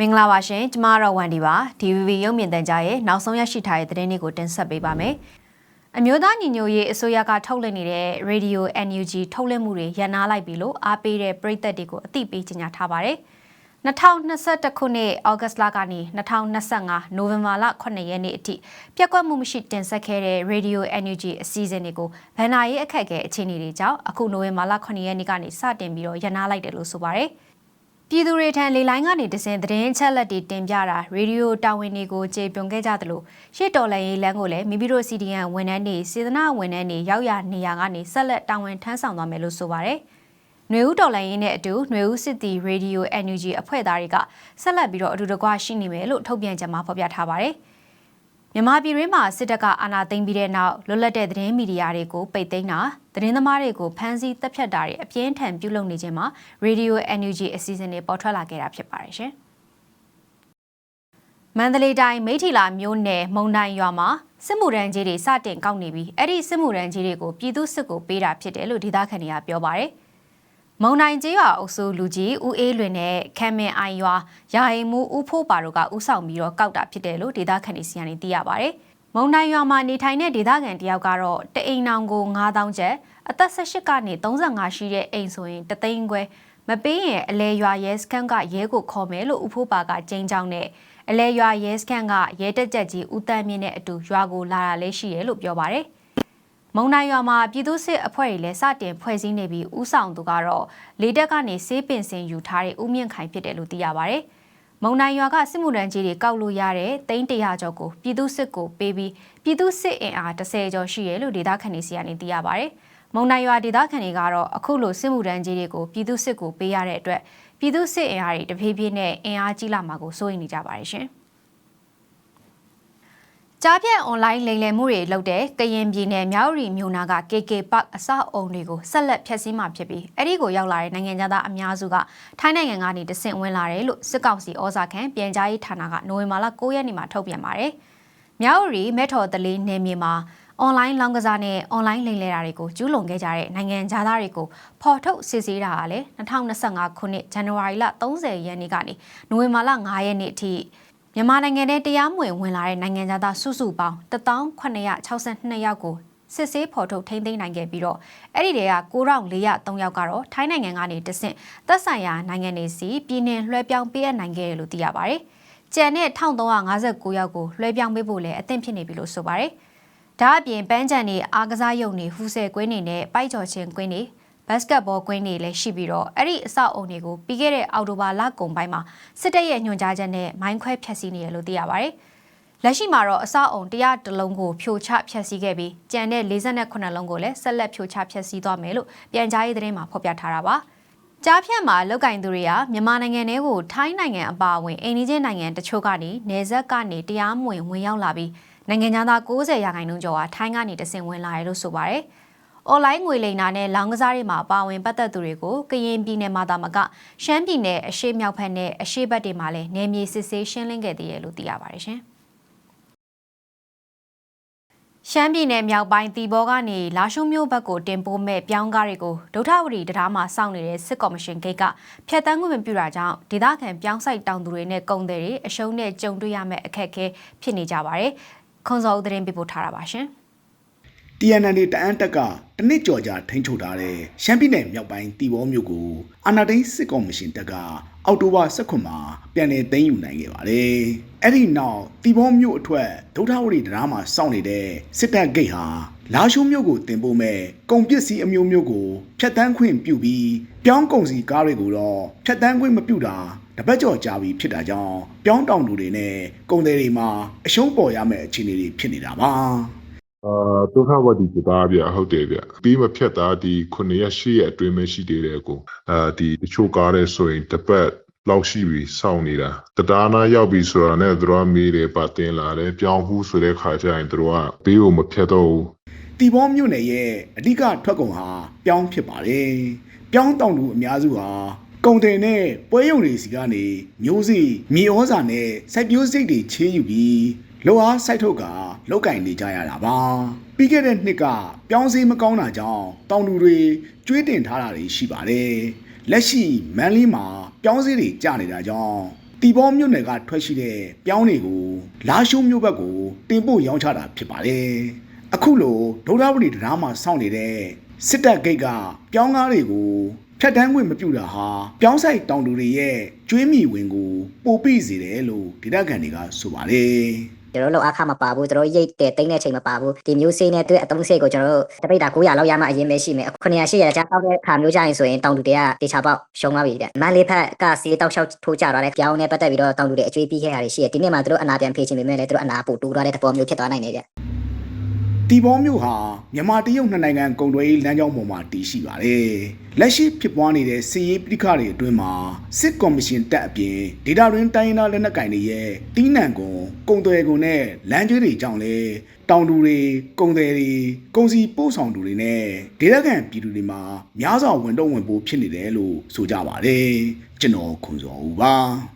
မင်္ဂလာပါရှင်ကျမကတော့ဝန်ဒီပါ DVB ရုပ်မြင်သံကြားရဲ့နောက်ဆုံးရရှိထားတဲ့သတင်းတွေကိုတင်ဆက်ပေးပါမယ်အမျိုးသားညီညွတ်ရေးအစိုးရကထုတ်လွှင့်နေတဲ့ Radio NUG ထုတ်လွှင့်မှုတွေရန်နာလိုက်ပြီလို့အားပေးတဲ့ပရိသတ်တွေကိုအသိပေးကြေညာထားပါတယ်2021ခုနှစ်ဩဂတ်လကနေ2025နိုဝင်ဘာလ9ရက်နေ့အထိပြက်ကွက်မှုမရှိတင်ဆက်ခဲ့တဲ့ Radio NUG အစီအစဉ်တွေကိုဗန်နာရေးအခက်အခဲအခြေအနေတွေကြောင့်အခုနိုဝင်ဘာလ9ရက်နေ့ကနေစတင်ပြီးတော့ရန်နာလိုက်တယ်လို့ဆိုပါတယ်။ ပြည်သူတွေထံလေလိုင်းကနေတစင်သတင်းချက်လက်တွေတင်ပြတာရေဒီယိုတာဝန်တွေကိုကြေပွန်ခဲ့ကြသလိုရှစ်တော်လန်ရေးလမ်းကိုလည်းမိမိတို့ CDN ဝန်ထမ်းတွေစေတနာဝန်ထမ်းတွေရောက်ရနေရကနေဆက်လက်တာဝန်ထမ်းဆောင်သွားမယ်လို့ဆိုပါတယ်။ຫນွေဦးတော်လိုင်းရေးနဲ့အတူຫນွေဦးစစ်တီရေဒီယို NUG အဖွဲ့သားတွေကဆက်လက်ပြီးတော့အတူတကွရှိနေမယ်လို့ထုတ်ပြန်ကြမှာဖော်ပြထားပါတယ်။ မြန်မာပြည်တွင်းမှာစစ်တပ်ကအာဏာသိမ်းပြီးတဲ့နောက်လွတ်လပ်တဲ့သတင်းမီဒီယာတွေကိုပိတ်သိမ်းတာသတင်းသမားတွေကိုဖမ်းဆီးတပ်ဖြတ်တာတွေအပြင်းထန်ပြုလုပ်နေခြင်းမှာ Radio NUG အစီအစဉ်တွေပေါ်ထွက်လာခဲ့တာဖြစ်ပါတယ်ရှင်။မန္တလေးတိုင်းမိထီလာမြို့နယ်မုံတိုင်းရွာမှာစစ်မှုရန်ကြီးတွေစတင်ကောက်နေပြီးအဲ့ဒီစစ်မှုရန်ကြီးတွေကိုပြည်သူစစ်ကိုပေးတာဖြစ်တယ်လို့ဒေသခံတွေကပြောပါတယ်။ မုံနိုင်ကျေးရွာအုပ်စုလူကြီးဦးအေးလွင်နဲ့ခမ်းမင်အိုင်ရွာရာအိမ်မူဦးဖိုးပါတို့ကဥဆောင်ပြီးတော့ကောက်တာဖြစ်တယ်လို့ဒေသခံတွေစီကနေသိရပါဗျ။မုံနိုင်ရွာမှာနေထိုင်တဲ့ဒေသခံတယောက်ကတော့တအိမ်နောင်ကို9000ကျပ်အသက်18ကနေ35ရှိတဲ့အိမ်ဆိုရင်တသိန်းခွဲမပေးရင်အလဲရွာရဲစခန်းကရဲကိုခေါ်မယ်လို့ဦးဖိုးပါကကြိမ်းကြောင်းနဲ့အလဲရွာရဲစခန်းကရဲတက်ကြက်ကြီးဦးတန်းမြင့်နဲ့အတူရွာကိုလာတာလည်းရှိတယ်လို့ပြောပါတယ်။ မုံနိုင်ရွာမှာပြည်သူ့စစ်အဖွဲ့တွေလည်းစတင်ဖွဲ့စည်းနေပြီးဥဆောင်သူကတော့လေတက်ကနေစေးပင်စင်ယူထားတဲ့ဦးမြင့်ခိုင်ဖြစ်တယ်လို့သိရပါဗျ။မုံနိုင်ရွာကစစ်မှုထမ်းကြီးတွေကောက်လို့ရတဲ့တိန်းတရာကျော်ကိုပြည်သူ့စစ်ကိုပေးပြီးပြည်သူ့စစ်အင်အား30ကျော်ရှိရလို့ဒေသခံတွေစီကနေသိရပါဗျ။မုံနိုင်ရွာဒေသခံတွေကတော့အခုလိုစစ်မှုထမ်းကြီးတွေကိုပြည်သူ့စစ်ကိုပေးရတဲ့အတွက်ပြည်သူ့စစ်အင်အားတွေတဖြည်းဖြည်းနဲ့အင်အားကြီးလာမှာကိုစိုးရိမ်နေကြပါတယ်ရှင်။ ကြားပြန့်အွန်လိုင်းလိမ်လည်မှုတွေလုပ်တဲ့ကရင်ပြည်နယ်မြောက်ရီမြို့နာက KK Park အဆောက်အုံတွေကိုဆက်လက်ဖျက်ဆီးမှာဖြစ်ပြီးအဲ့ဒီကိုရောက်လာတဲ့နိုင်ငံသားအများစုကထိုင်းနိုင်ငံကနေတဆင့်ဝင်လာတယ်လို့စစ်ကောင်စီဩဇာခံပြန်ကြားရေးဌာနကနိုဝင်ဘာလ9ရက်နေ့မှာထုတ်ပြန်ပါတယ်။မြောက်ရီမဲထော်တလေးနယ်မြေမှာအွန်လိုင်းလောင်းကစားနဲ့အွန်လိုင်းလိမ်လည်တာတွေကိုကျူးလွန်ခဲ့ကြတဲ့နိုင်ငံသားတွေကိုဖော်ထုတ်စစ်ဆေးတာကလည်း2025ခုနှစ်ဇန်နဝါရီလ30ရက်နေ့ကနေနိုဝင်ဘာလ9ရက်နေ့အထိ မြန်မာနိုင်ငံထဲတရားမဝင်ဝင်လာတဲ့နိုင်ငံသားစုစုပေါင်း1,962ယောက်ကိုစစ်ဆေးဖော်ထုတ်ထိန်းသိမ်းနိုင်ခဲ့ပြီးတော့အဲ့ဒီတည်းက9403ယောက်ကတော့ထိုင်းနိုင်ငံကနေတဆင့်သက်ဆိုင်ရာနိုင်ငံတွေစီပြည်내လွှဲပြောင်းပေးအပ်နိုင်ခဲ့တယ်လို့သိရပါတယ်။ကျန်တဲ့1359ယောက်ကိုလွှဲပြောင်းပေးဖို့လည်းအသင့်ဖြစ်နေပြီလို့ဆိုပါတယ်။ဒါအပြင်ပန်းချန်နေအားကစားရုံတွေဟူဆယ်ကွင်းတွေနဲ့ပိုက်ကျော်ချင်းကွင်းတွေ ဘတ်စကတ်ဘောကွင်းတွေလည်းရှိပြီးတော့အဲ့ဒီအဆောက်အုံတွေကိုပြီးခဲ့တဲ့အောက်တိုဘာလကုန်ပိုင်းမှာစစ်တပ်ရဲ့ညွှန်ကြားချက်နဲ့မိုင်းခွဲဖျက်ဆီးနေရလို့သိရပါတယ်။လက်ရှိမှာတော့အဆောက်အုံ100တလုံးကိုဖြိုချဖျက်ဆီးခဲ့ပြီးကြံတဲ့48လုံးကိုလည်းဆက်လက်ဖြိုချဖျက်ဆီးသွားမယ်လို့ပြန်ကြားရေးသတင်းမှာဖော်ပြထားတာပါ။ကြားဖြတ်မှာလောက်ကင်သူတွေကမြန်မာနိုင်ငံထဲကိုထိုင်းနိုင်ငံအပါအဝင်အိန္ဒိယနိုင်ငံတချို့ကနေနေဆက်ကနေတရားမဝင်ဝင်ရောက်လာပြီးနိုင်ငံသား90ရာခိုင်နှုန်းကျော်ဟာထိုင်းကနေတဆင့်ဝင်လာရလို့ဆိုပါတယ်။ အွန်လိုင်းငွေလိမ်တာနဲ့လောင်းကစားတွေမှာပါဝင်ပတ်သက်သူတွေကိုကရင်ပြည်နယ်မှာသာမကရှမ်းပြည်နယ်အရှေ့မြောက်ဘက်နဲ့အရှေ့ဘက်တွေမှာလည်းနယ်မြေစစ်ဆေးရှင်းလင်းခဲ့သေးတယ်လို့သိရပါတယ်ရှင်။ရှမ်းပြည်နယ်မြောက်ပိုင်းတီဘောကနေလာရှုံးမြို့ဘက်ကိုတင်ပို့မဲ့ပြောင်းကားတွေကိုဒုထဝတီတရားမှာစောင့်နေတဲ့စစ်ကော်မရှင်ဂိတ်ကဖျက်တမ်းခွင့်မပြုတာကြောင့်ဒေသခံပြောင်းဆိုင်တောင်သူတွေနဲ့ကုန်သည်တွေအရှုံးနဲ့ကြုံတွေ့ရမယ့်အခက်အခဲဖြစ်နေကြပါတယ်။ခွန်စောဦးသတင်းပေးပို့ထားတာပါရှင်။ TNN တအန်းတက်ကတနစ်ကြော်ကြာထိန်းချုပ်ထားတဲ့ရှမ်းပြည်နယ်မြောက်ပိုင်းတီဘောမြို့ကိုအာနာသိန်းစစ်ကော်မရှင်တက်ကအောက်တိုဘာ16မှာပြန်လည်သိမ်းယူနိုင်ခဲ့ပါတယ်။အဲ့ဒီနောက်တီဘောမြို့အထွတ်ဒုထဝရီတရားမှာစောင့်နေတဲ့စစ်တပ်ဂိတ်ဟာလာရှိုးမြို့ကိုတင်ပို့မဲ့ကုန်ပစ္စည်းအမျိုးမျိုးကိုဖျက်တမ်းခွင့်ပြုပြီးပြောင်းကုန်စီကားတွေကိုတော့ဖျက်တမ်းခွင့်မပြုတာတပတ်ကျော်ကြာပြီဖြစ်တာကြောင့်ပြောင်းတောင်သူတွေနဲ့ကုန်သည်တွေမှာအရှုံးပေါ်ရမယ့်အခြေအနေတွေဖြစ်နေတာပါ။ အာဒုက္ခဝတိကသားဗျဟုတ်တယ်ဗျပြီးမဖြတ်သားဒီ9ရက်10ရက်အတွင်းပဲရှိသေးတယ်ကိုအာဒီတချို့ကားတဲ့ဆိုရင်တစ်ပတ်လောက်ရှိပြီစောင့်နေတာတတားနာရောက်ပြီဆိုတာနဲ့သူတို့ကမေးတယ်ပါတင်လာတယ်ပြောင်းဘူးဆိုတဲ့ခါကျရင်သူတို့ကပေးဖို့မဖြတ်တော့ဘူးတီဘောမြို့နယ်ရဲ့အဓိကထွက်ကုန်ဟာပြောင်းဖြစ်ပါတယ်။ပြောင်းတောင်သူအများစုဟာကုန်တယ်နဲ့ပွဲရုံတွေစီကနေမျိုးစီမြေဩဇာနဲ့စိုက်ပျိုးစိတ်တွေချေးယူပြီး လောအားစိုက်ထုတ်ကလောက်ကင်နေကြရတာပါပြီးခဲ့တဲ့နှစ်ကပြောင်းစည်းမကောင်းတာကြောင့်တောင်သူတွေကျွေးတင်ထားတာတွေရှိပါတယ်လက်ရှိမန်လီမှာပြောင်းစည်းတွေကျနေတာကြောင့်တီဘောမြို့နယ်ကထွက်ရှိတဲ့ပြောင်းတွေကိုလာရှုံးမြို့ဘက်ကိုတင်ပို့ရောင်းချတာဖြစ်ပါတယ်အခုလိုဒုဒ္ဓဝတိတရားမှာစောင့်နေတဲ့စစ်တပ်ဂိတ်ကပြောင်းကားတွေကိုဖြတ်တန်းခွင့်မပြုတာဟာပြောင်းဆိုင်တောင်သူတွေရဲ့ကျွေးမိဝင်ကိုပိုပိစေတယ်လို့ဒေသခံတွေကဆိုပါတယ် ကျွန်တော်တို့လောက်အခမပါဘူးကျွန်တော်ရိတ်တဲ့တိမ့်တဲ့ချိန်မပါဘူးဒီမျိုးစေးနဲ့တွေ့အသုံးစိတ်ကိုကျွန်တော်တို့တပိတ်တာ900လောက်ရမှအရင်ပဲရှိမယ်900 800ကြားတောက်တဲ့ခါမျိုးကြရင်ဆိုရင်တောင်တူတွေကတေချာပေါက်ရှုံသွားပြီတဲ့မန်လေးဖက်ကစီးတောက်လျှောက်ထိုးကြတော့လေပြောင်းနဲ့ပတ်သက်ပြီးတော့တောင်တူတွေအကျွေးပြီးခဲ့တာတွေရှိတယ်ဒီနေ့မှသူတို့အနာပြန်ဖေးချင်ပေမဲ့လည်းသူတို့အနာပို့တူသွားတဲ့သဘောမျိုးဖြစ်သွားနိုင်တယ် တဲ့တီဘောမြို့ဟာမြန်မာတရုတ်နှစ်နိုင်ငံကုန်သွယ်ရေးလမ်းကြောင်းပေါ်မှာတည်ရှိပါတယ်။လက်ရှိဖြစ်ပွားနေတဲ့စီးရေးပြိခါတွေအတွင်းမှာစစ်ကော်မရှင်တပ်အပြင်ဒေတာရင်းတိုင်းရင်းသားလက်နက်ကိုင်တွေရဲ့တီးနှံကုန်ကုန်သွယ်ကုန်နဲ့လမ်းကျွေးတွေကြောင့်လေတောင်သူတွေကုန်သည်တွေကုန်စည်ပို့ဆောင်သူတွေနဲ့ဒေသခံပြည်သူတွေမှာများစွာဝင်တော့ဝင်ပိုးဖြစ်နေတယ်လို့ဆိုကြပါတယ်။ကျွန်တော်ခွန်စောဦးပါ။